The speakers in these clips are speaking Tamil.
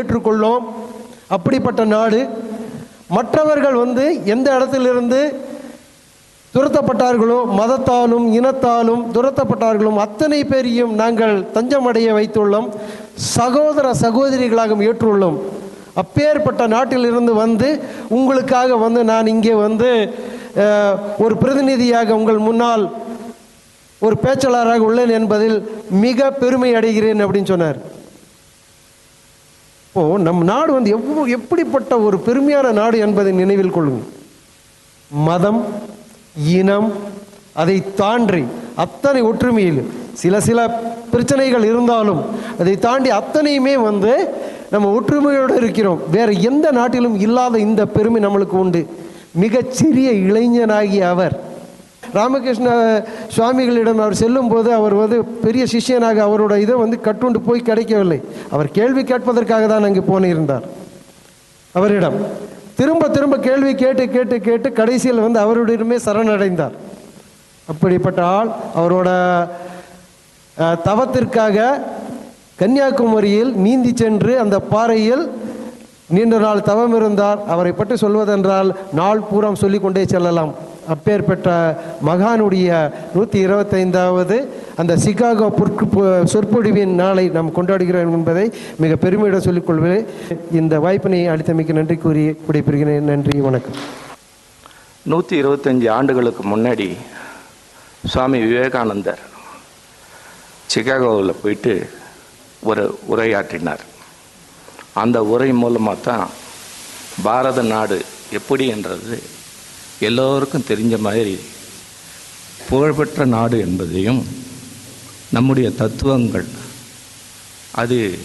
ஏற்றுக்கொள்ளோம். அப்படிப்பட்ட நாடு மற்றவர்கள் வந்து எந்த இடத்திலிருந்து துரத்தப்பட்டார்களோ மதத்தாலும் இனத்தாலும் துரத்தப்பட்டார்களும் அத்தனை பேரையும் நாங்கள் தஞ்சமடைய வைத்துள்ளோம். சகோதர சகோதரிகளாகவும் ஏற்றுள்ளோம். அப்பேற்பட்ட நாட்டிலிருந்து வந்து உங்களுக்காக வந்து நான் இங்கே வந்து ஒரு பிரதிநிதியாக உங்கள் முன்னால் ஒரு பேச்சாளராக உள்ளேன் என்பதில் மிக பெருமை அடைகிறேன் அப்படின்னு சொன்னார். இப்போ நம் நாடு வந்து எவ்வளோ எப்படிப்பட்ட ஒரு பெருமையான நாடு என்பதை நினைவில் கொள்ளுங்கள். மதம் இனம் அதை தாண்டி அத்தனை ஒற்றுமையில் சில சில பிரச்சனைகள் இருந்தாலும் அதை தாண்டி அத்தனையுமே வந்து நம்ம ஒற்றுமையோடு இருக்கிறோம். வேறு எந்த நாட்டிலும் இல்லாத இந்த பெருமை நம்மளுக்கு உண்டு. மிகச்சிறிய இளைஞனாகிய அவர் ராமகிருஷ்ண சுவாமிகளிடம் அவர் செல்லும் போது அவர் வந்து பெரிய சிஷ்யனாக அவரோட இதை வந்து கட்டுண்டு போய் கிடைக்கவில்லை. அவர் கேள்வி கேட்பதற்காக தான் அங்கே போனிருந்தார். அவரிடம் திரும்ப திரும்ப கேள்வி கேட்டு கேட்டு கேட்டு கடைசியில் வந்து அவருடையமே சரணடைந்தார். அப்படிப்பட்ட ஆள் அவரோட தவத்திற்காக கன்னியாகுமரியில் நீந்தி சென்று அந்த பாறையில் நீண்ட நாள் தவம் இருந்தார் அவரை பற்றி சொல்வதென்றால் நாள் பூரம் சொல்லிக்கொண்டே செல்லலாம். அப்பேற்பட்ட மகானுடைய நூற்றி இருபத்தைந்தாவது அந்த சிகாகோ பொற்கு சொற்பொழிவின் நாளை நாம் கொண்டாடுகிறோம் என்பதை மிக பெருமையுடன் சொல்லிக்கொள்வேன் இந்த வாய்ப்பினை அளித்தமைக்கு நன்றி கூறி விடைபெறுகிறேன். நன்றி வணக்கம். நூற்றி இருபத்தஞ்சி ஆண்டுகளுக்கு முன்னாடி சுவாமி விவேகானந்தர் சிகாகோவில் போயிட்டு ஒரு உரையாற்றினார். அந்த உரை மூலமாக தான் பாரத நாடு எப்படி என்றது எல்லோருக்கும் தெரிஞ்ச மாதிரி புகழ்பெற்ற நாடு என்பதையும் நம்முடைய தத்துவங்கள் அது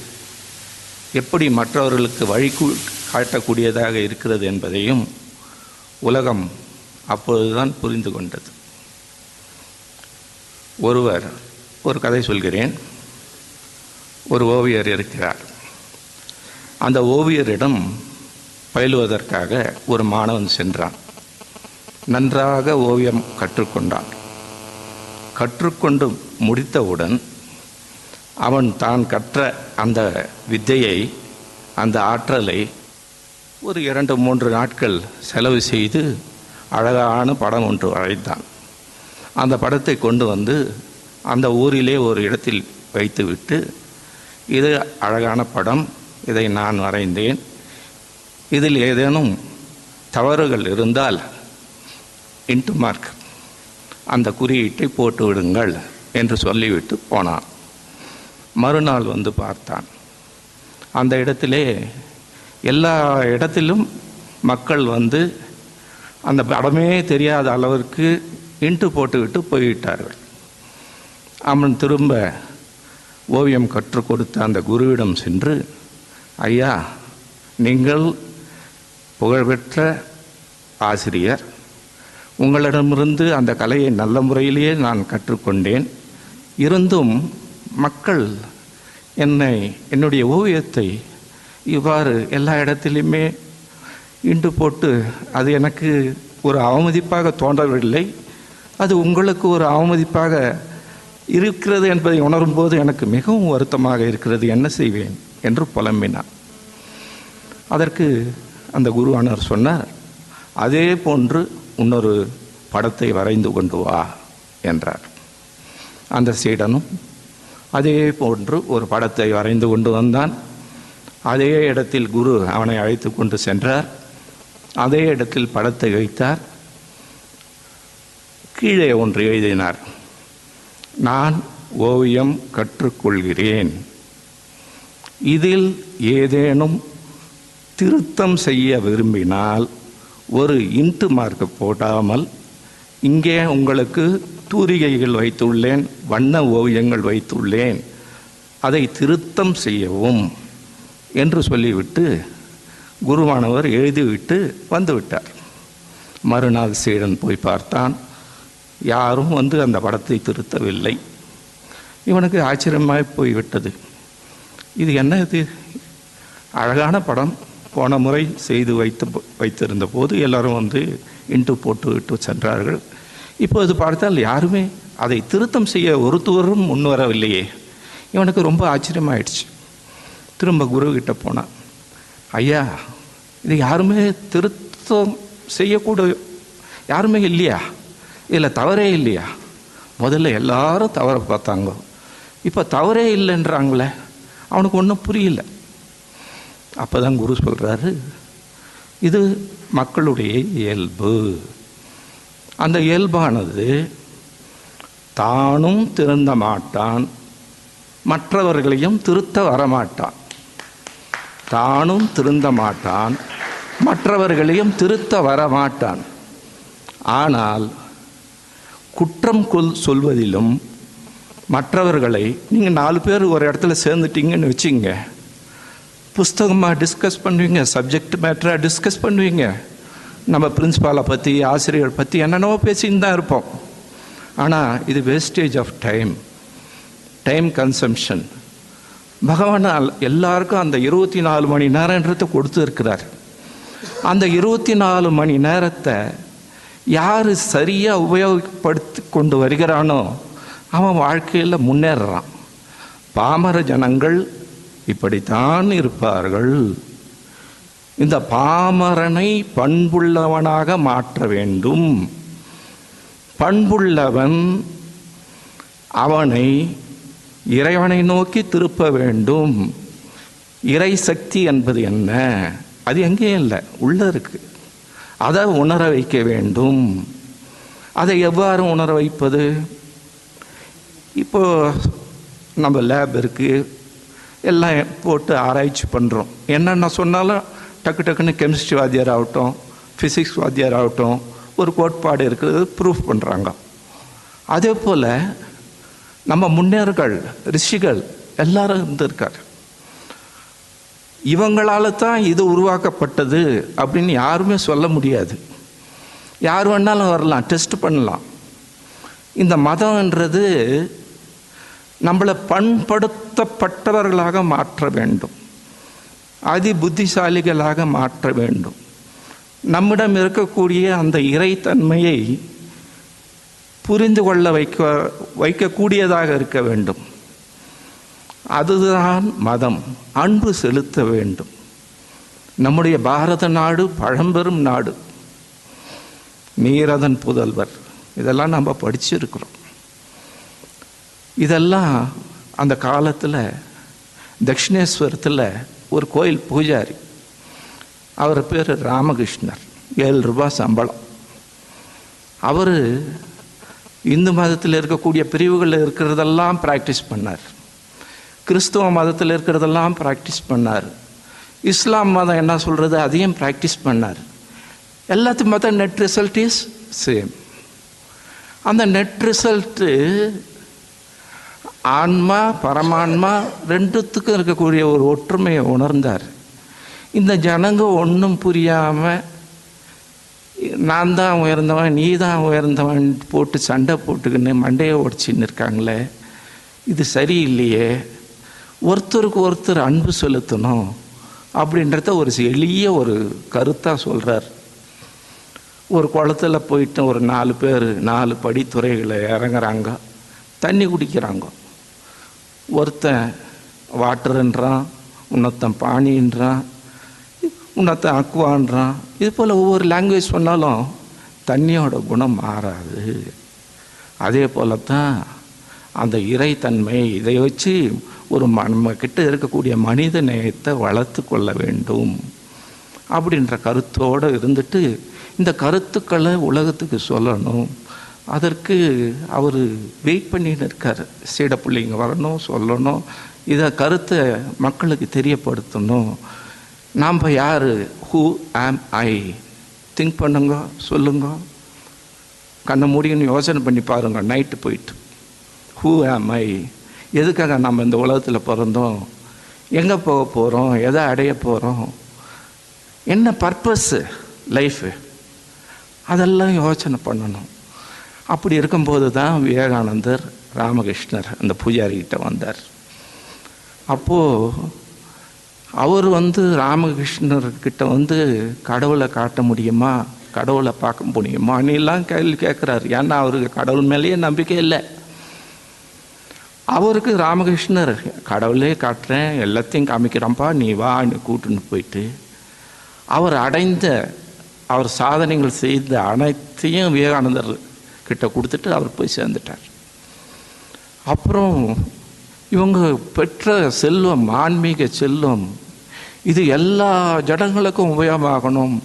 எப்படி மற்றவர்களுக்கு வழி காட்டக்கூடியதாக இருக்கிறது என்பதையும் உலகம் அப்பொழுதுதான் புரிந்து கொண்டது. ஒருவர் ஒரு கதை சொல்கிறேன். ஒரு ஓவியர் இருக்கிறார். அந்த ஓவியரிடம் பயிலுவதற்காக ஒரு மாணவன் சென்றான். நன்றாக ஓவியம் கற்றுக்கொண்டான். கற்றுக்கொண்டு முடித்தவுடன் அவன் தான் கற்ற அந்த வித்தையை அந்த ஆற்றலை ஒரு இரண்டு மூன்று நாட்கள் செலவு செய்து அழகான படம் ஒன்று வரைந்தான். அந்த படத்தை கொண்டு வந்து அந்த ஊரிலே ஒரு இடத்தில் வைத்துவிட்டு இது அழகான படம் இதை நான் வரைந்தேன். இதில் ஏதேனும் தவறுகள் இருந்தால் இன்ட்டு மார்க் அந்த குறியீட்டை போட்டு விடுங்கள் என்று சொல்லிவிட்டு போனான். மறுநாள் வந்து பார்த்தான். அந்த இடத்திலே எல்லா இடத்திலும் மக்கள் வந்து அந்த படமே தெரியாத அளவிற்கு இன்ட்டு போட்டுவிட்டு போய்விட்டார்கள். அவன் திரும்ப ஓவியம் கற்றுக் கொடுத்த அந்த குருவிடம் சென்று ஐயா நீங்கள் புகழ்பெற்ற ஆசிரியர் உங்களிடமிருந்து அந்த கலையை நல்ல முறையிலேயே நான் கற்றுக்கொண்டேன். இருந்தும் மக்கள் என்னை என்னுடைய ஓவியத்தை இவ்வாறு எல்லா இடத்திலையுமே இண்டு போட்டு அது எனக்கு ஒரு அவமதிப்பாக தோன்றவில்லை. அது உங்களுக்கு ஒரு அவமதிப்பாக இருக்கிறது என்பதை உணரும்போது எனக்கு மிகவும் வருத்தமாக இருக்கிறது. என்ன செய்வேன் என்று புலம்பினார். அதற்கு அந்த குருவானவர் சொன்னார் அதே போன்று இன்னொரு படத்தை வரைந்து கொண்டு வா என்றார். அந்த சீடனும் அதே போன்று ஒரு படத்தை வரைந்து கொண்டு வந்தான். அதே இடத்தில் குரு அவனை அழைத்து கொண்டு சென்றார். அதே இடத்தில் படத்தை வைத்தார். கீழே ஒன்று எழுதினார். நான் ஓவியம் கற்றுக்கொள்கிறேன். இதில் ஏதேனும் திருத்தம் செய்ய விரும்பினால் ஒரு இன்ட்டு மார்க் போடாமல் இங்கே உங்களுக்கு தூரிகைகள் வைத்துள்ளேன் வண்ண ஓவியங்கள் வைத்துள்ளேன் அதை திருத்தம் செய்யவும் என்று சொல்லிவிட்டு குருவானவர் எழுதிவிட்டு வந்துவிட்டார். மறுநாள் சீடன் போய் பார்த்தான். யாரும் வந்து அந்த படத்தை திருத்தவில்லை. இவனுக்கு ஆச்சரியமாய் போய்விட்டது. இது என்ன இது? அழகான படம். போன முறை செய்து வைத்து வைத்திருந்த போது எல்லாரும் வந்து இன்ட்டு போட்டு விட்டு சென்றார்கள். இப்போது பார்த்தால் யாருமே அதை திருத்தம் செய்ய ஒருத்தவரும் முன்வரவில்லையே. இவனுக்கு ரொம்ப ஆச்சரியமாயிடுச்சு. திரும்ப குரு போனான் ஐயா இது யாருமே திருத்தம் செய்யக்கூட யாருமே இல்லையா? இதில் தவறே இல்லையா? முதல்ல எல்லாரும் தவறை பார்த்தாங்க. இப்போ தவறே இல்லைன்றாங்களே அவனுக்கு ஒன்றும் புரியல. அப்போ தான் குரு சொல்கிறாரு இது மக்களுடைய இயல்பு. அந்த இயல்பானது தானும் திருந்த மாட்டான் மற்றவர்களையும் திருத்த வரமாட்டான். தானும் திருந்த மாட்டான் மற்றவர்களையும் திருத்த வரமாட்டான். ஆனால் குற்றம் கொல் சொல்வதிலும் மற்றவர்களை நீங்கள் நாலு பேர் ஒரு இடத்துல சேர்ந்துட்டீங்கன்னு வச்சுங்க புஸ்தகமாக டிஸ்கஸ் பண்ணுவீங்க? சப்ஜெக்ட் மேட்டராக டிஸ்கஸ் பண்ணுவீங்க? நம்ம பிரின்ஸிபாலை பற்றி ஆசிரியர் பற்றி என்னென்னவோ பேசின்னு தான் இருப்போம். ஆனால் இது wastage of time time consumption பகவான் அல்- எல்லாருக்கும் அந்த இருபத்தி நாலு மணி நேரன்றதை கொடுத்து இருக்கிறார். அந்த இருபத்தி நாலு மணி நேரத்தை யார் சரியாக உபயோகப்படுத்தி கொண்டு வருகிறானோ அவன் வாழ்க்கையில் முன்னேறுறான். பாமர ஜனங்கள் இப்படித்தான் இருப்பார்கள். இந்த பாமரனை பண்புள்ளவனாக மாற்ற வேண்டும். பண்புள்ளவன் அவனை இறைவனை நோக்கி திருப்ப வேண்டும். இறை சக்தி என்பது என்ன? அது எங்கேயும் இல்லை உள்ளே இருக்கு. அதை உணர வைக்க வேண்டும். அதை எவ்வாறு உணர வைப்பது? இப்போ நம்ம லேப் இருக்குது எல்லாம் போட்டு ஆராய்ச்சி பண்ணுறோம் என்னென்ன சொன்னாலும் டக்கு டக்குன்னு கெமிஸ்ட்ரி வாத்தியார் ஆகட்டும் ஃபிசிக்ஸ் வாத்தியார் ஆகட்டும் ஒரு கோட்பாடு இருக்கிறது ப்ரூஃப் பண்ணுறாங்க அதே போல் நம்ம முன்னேறுகள் ரிஷிகள் எல்லாரும் இருந்திருக்கார். இவங்களால தான் இது உருவாக்கப்பட்டது அப்படின்னு யாருமே சொல்ல முடியாது. யார் வேணாலும் வரலாம் டெஸ்ட் பண்ணலாம். இந்த மதம்ன்றது நம்மளை பண்படுத்தப்பட்டவர்களாக மாற்ற வேண்டும். அதி புத்திசாலிகளாக மாற்ற வேண்டும். நம்மிடம் இருக்கக்கூடிய அந்த இறைத்தன்மையை புரிந்து கொள்ள வைக்க வைக்கக்கூடியதாக இருக்க வேண்டும். அதுதான் மதம். அன்பு செலுத்த வேண்டும். நம்முடைய பாரத நாடு பழம்பெரும் நாடு. நீரதன் புதல்வர். இதெல்லாம் நம்ம படிச்சிருக்கிறோம். இதெல்லாம் அந்த காலத்தில் தட்சிணேஸ்வரத்தில் ஒரு கோயில் பூஜாரி. அவர் பேர் ராமகிருஷ்ணர். ஏழு ரூபாய் சம்பளம். அவர் இந்து மதத்தில் இருக்கக்கூடிய பிரிவுகளில் இருக்கிறதெல்லாம் ப்ராக்டிஸ் பண்ணார். கிறிஸ்துவ மதத்தில் இருக்கிறதெல்லாம் ப்ராக்டிஸ் பண்ணார். இஸ்லாம் மதம் என்ன சொல்கிறது அதையும் ப்ராக்டிஸ் பண்ணார். எல்லாத்தையும் பார்த்தா நெட் ரிசல்ட் இஸ் சேம் அந்த நெட் ரிசல்ட்டு ஆன்மா பரமான்மா ரெண்டுத்துக்கும் இருக்கக்கூடிய ஒரு ஒற்றுமையை உணர்ந்தார். இந்த ஜனங்க ஒன்றும் புரியாமல் நான் தான் உயர்ந்தவன் நீ தான் உயர்ந்தவன் போட்டு சண்டை போட்டுக்கின்னு மண்டையை உடச்சின்னு இருக்காங்களே. இது சரியில்லையே. ஒருத்தருக்கு ஒருத்தர் அன்பு செலுத்தணும் அப்படின்றத ஒரு எளிய ஒரு கருத்தாக சொல்கிறார் ஒரு குளத்துல போயிட்டு ஒரு நாலு பேர் நாலு படித்துறைகளை இறங்குறாங்க. தண்ணி குடிக்கிறாங்க. ஒருத்தன் வாட்டருன்றான் இன்னொருத்தன் பாணின்றான் இன்னொருத்தன் அக்குவான்றான் இது போல் ஒவ்வொரு லாங்குவேஜ் சொன்னாலும் தண்ணியோட குணம் மாறாது. அதே போல தான் அந்த இறைத்தன்மை இதை வச்சு ஒரு ம- இருக்கக்கூடிய மனித நேயத்தை வளர்த்து கொள்ள வேண்டும் அப்படின்ற கருத்தோடு இருந்துட்டு இந்த கருத்துக்களை உலகத்துக்கு சொல்லணும். அதற்கு அவர் வெயிட் பண்ணின்னு இருக்கார். சீட பிள்ளைங்க வரணும் சொல்லணும். இதை கருத்தை மக்களுக்கு தெரியப்படுத்தணும். நாம் யார்? ஹூ ஆம் ஐ திங்க் பண்ணுங்க சொல்லுங்க. கண்ணை மூடின்னு யோசனை பண்ணி பாருங்க நைட்டு போயிட்டு. ஹூ ஆம் ஐ எதுக்காக நம்ம இந்த உலகத்தில் பிறந்தோம்? எங்கே போக போகிறோம் எதை அடைய போகிறோம் என்ன பர்பஸ்ஸு லைஃபு அதெல்லாம் யோசனை பண்ணணும். அப்படி இருக்கும்போது தான் விவேகானந்தர் ராமகிருஷ்ணர் அந்த பூஜாரிகிட்ட வந்தார். அப்போது அவர் வந்து ராமகிருஷ்ணர்கிட்ட வந்து கடவுளை காட்ட முடியுமா? கடவுளை பார்க்க முடியுமா? எல்லாம் கேள்வி கேட்குறாரு. ஏன்னா அவருக்கு கடவுள் மேலேயே நம்பிக்கை இல்லை. அவருக்கு ராமகிருஷ்ணர் கடவுளே காட்டுறேன் எல்லாத்தையும் காமிக்கிறப்பா நீ வா கூட்டுன்னு போயிட்டு. அவர் அடைந்த அவர் சாதனைகள் செய்த அனைத்தையும் விவேகானந்தர் கிட்ட கொடுத்துட்டு அவர் போய் சேர்ந்துட்டார். அப்புறம் இவங்க பெற்ற செல்வம் ஆன்மீக செல்வம் இது எல்லா ஜடங்களுக்கும் உபயோகமாகணும்.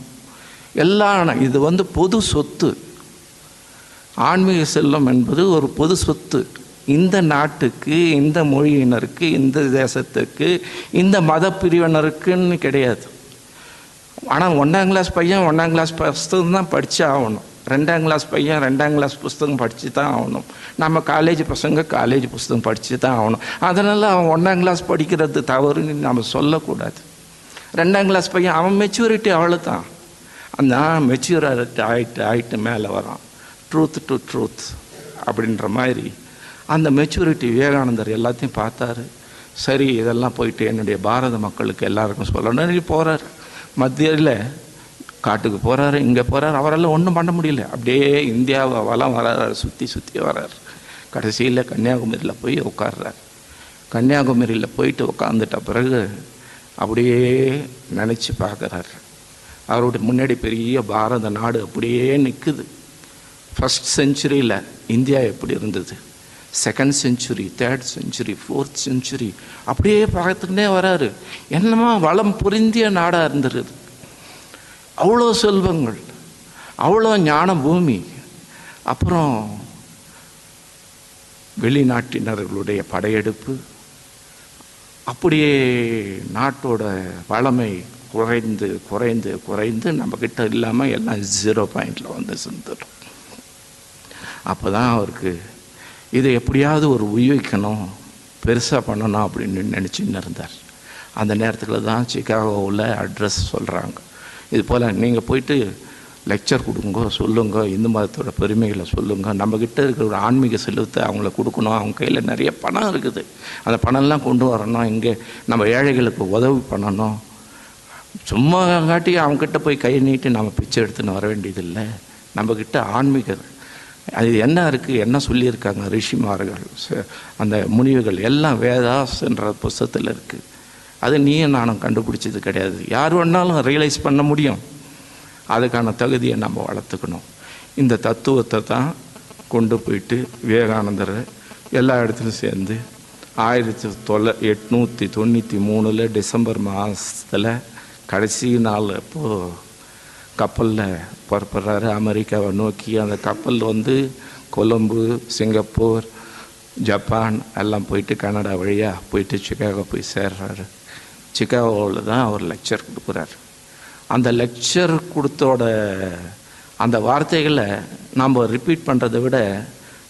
எல்லா இது வந்து பொது சொத்து. ஆன்மீக செல்வம் என்பது ஒரு பொது சொத்து. இந்த நாட்டுக்கு இந்த மொழியினருக்கு இந்த தேசத்துக்கு இந்த மத பிரிவினருக்குன்னு கிடையாது. ஆனால் ஒன்றாம் கிளாஸ் பையன் ஒன்றாம் கிளாஸ் புஸ்தகம் தான் படித்தே ஆகணும். ரெண்டாம் கிளாஸ் பையன் ரெண்டாம் கிளாஸ் புஸ்தகம் படித்து தான் ஆகணும். நம்ம காலேஜ் பசங்க காலேஜ் புஸ்தகம் படித்து தான் ஆகணும். அதனால் அவன் ஒன்றாம் கிளாஸ் படிக்கிறது தவறுன்னு நம்ம சொல்லக்கூடாது. ரெண்டாம் கிளாஸ் பையன் அவன் மெச்சூரிட்டி அவ்வளோதான் அந்த மெச்சூரிட்டி ஆகிட்டு ஆகிட்டு மேலே வரான். ட்ரூத் டு ட்ரூத் அப்படின்ற மாதிரி அந்த மெச்சூரிட்டி விவேகானந்தர் எல்லாத்தையும் பார்த்தாரு. சரி இதெல்லாம் போயிட்டு என்னுடைய பாரத மக்களுக்கு எல்லாருக்கும் சொல்லணும். போகிறார் மத்தியில் காட்டுக்கு போகிறாரு இங்கே போகிறாரு அவரால் ஒன்றும் பண்ண முடியல. அப்படியே இந்தியாவை வளம் வராரு சுற்றி சுற்றி வர்றார் கடைசியில் கன்னியாகுமரியில் போய் உட்கார்றார். கன்னியாகுமரியில் போயிட்டு உட்காந்துட்ட பிறகு அப்படியே நினச்சி பார்க்குறாரு. அவருடைய முன்னாடி பெரிய பாரத நாடு அப்படியே நிற்குது ஃபஸ்ட் செஞ்சுரியில் இந்தியா எப்படி இருந்தது? Second century third century fourth century அப்படியே பார்த்துக்கிட்டே வராரு. என்னமா வளம் புரிந்திய நாடாக இருந்துருது அவ்வளோ செல்வங்கள் அவ்வளோ ஞான பூமி. அப்புறம் வெளிநாட்டினர்களுடைய படையெடுப்பு. அப்படியே நாட்டோட வளமை குறைந்து குறைந்து குறைந்து நம்மக்கிட்ட இல்லாமல் எல்லாம் ஜீரோ பாயிண்டில் வந்து சேர்ந்துடும் அப்போ தான் அவருக்கு இதை எப்படியாவது ஒரு உயிர்க்கணும் பெருசாக பண்ணணும் அப்படின்னு நினச்சின்னு இருந்தார். அந்த நேரத்தில் தான் சிக்காகோவில் அட்ரஸ் சொல்கிறாங்க இது போல் நீங்கள் போயிட்டு லெக்சர் கொடுங்க சொல்லுங்க இந்து மதத்தோட பெருமைகளை சொல்லுங்க. நம்மக்கிட்ட இருக்கிற ஒரு ஆன்மீக செல்வத்தை அவங்கள கொடுக்கணும். அவங்க கையில் நிறைய பணம் இருக்குது. அந்த பணம்லாம் கொண்டு வரணும். இங்கே நம்ம ஏழைகளுக்கு உதவி பண்ணணும். சும்மா காட்டி அவங்கக்கிட்ட போய் கை நீட்டி நம்ம பிச்சை எடுத்துன்னு வர வேண்டியதில்லை. நம்மக்கிட்ட ஆன்மீக அது என்ன இருக்குது என்ன சொல்லியிருக்காங்க ரிஷிமார்கள்? ச- அந்த முனிவுகள் எல்லாம் வேதாஸ்ன்ற புஸ்தகத்தில் இருக்குது அது நீயும் நானும் கண்டுபிடிச்சது கிடையாது. யார் வேணாலும் ரியலைஸ் பண்ண முடியும். அதுக்கான தகுதியை நம்ம வளர்த்துக்கணும். இந்த தத்துவத்தை தான் கொண்டு போயிட்டு விவேகானந்தர் எல்லா இடத்துலையும் சேர்ந்து ஆயிரத்தி தொள்ள எட்நூற்றி தொண்ணூற்றி மூணில் டிசம்பர் மாதத்தில் கடைசி நாள் அப்போது கப்பலில் புறப்படுறாரு. அமெரிக்காவை நோக்கி அந்த கப்பல் வந்து கொலம்பு சிங்கப்பூர் ஜப்பான் எல்லாம் போயிட்டு கனடா வழியாக போயிட்டு சிக்காகோ போய் சேர்றாரு. சிக்காகோவில் தான் அவர் லெக்சர் கொடுக்குறாரு அந்த லெக்சர் கொடுத்தோட அந்த வார்த்தைகளை நாம் ரிப்பீட் பண்ணுறதை விட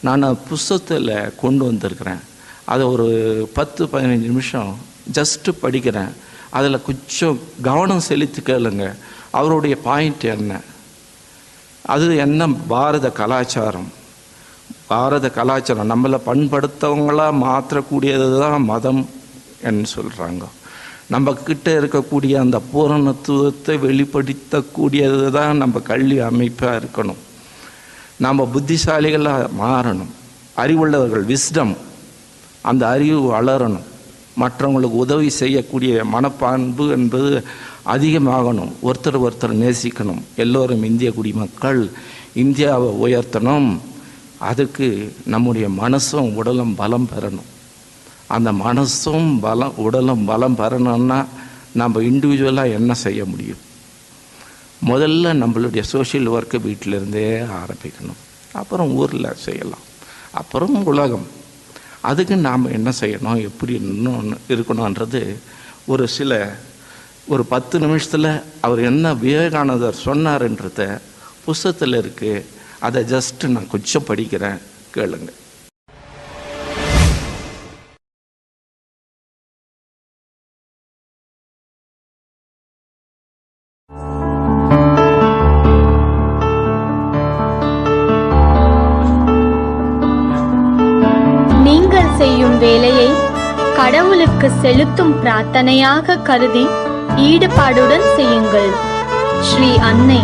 நான் புஸ்தகத்தில் கொண்டு வந்திருக்கிறேன். அதை ஒரு பத்து பதினஞ்சு நிமிஷம் ஜஸ்ட்டு படிக்கிறேன். அதில் கொஞ்சம் கவனம் செலுத்தி கேளுங்க. அவருடைய பாயிண்ட் என்ன? அது என்ன பாரத கலாச்சாரம்? பாரத கலாச்சாரம் நம்மளை பண்படுத்தவங்களாக மாற்றக்கூடியது தான் மதம் என்று சொல்கிறாங்க நம்ம கிட்ட இருக்கக்கூடிய அந்த பூரணத்துவத்தை வெளிப்படுத்தக்கூடியது தான் நம்ம கல்வி அமைப்பாக இருக்கணும். நம்ம புத்திசாலிகளாக மாறணும். அறிவுள்ளவர்கள் விஸ்டம் அந்த அறிவு வளரணும். மற்றவங்களுக்கு உதவி செய்யக்கூடிய மனப்பான்பு என்பது அதிகமாகணும். ஒருத்தர் ஒருத்தர் நேசிக்கணும். எல்லோரும் இந்திய குடிமக்கள் இந்தியாவை உயர்த்தணும். அதுக்கு நம்முடைய மனசும் உடலும் பலம் பெறணும். அந்த மனசும் பலம் உடலும் பலம் பெறணும்னா நம்ம இண்டிவிஜுவலாக என்ன செய்ய முடியும்? முதல்ல நம்மளுடைய சோஷியல் ஒர்க்கு வீட்டிலேருந்தே ஆரம்பிக்கணும். அப்புறம் ஊரில் செய்யலாம். அப்புறம் உலகம். அதுக்கு நாம் என்ன செய்யணும்? எப்படி இன்னும் இருக்கணுன்றது ஒரு சில ஒரு பத்து நிமிஷத்தில் அவர் என்ன விவேகானந்தர் சொன்னார்ன்றத புஸ்தகத்தில் இருக்குது அதை ஜஸ்ட்டு நான் கொஞ்சம் படிக்கிறேன். கேளுங்கள் கடவுளுக்கு செலுத்தும் பிரார்த்தனையாக கருதி ஈடுபாடுடன் செய்யுங்கள். ஸ்ரீ அன்னை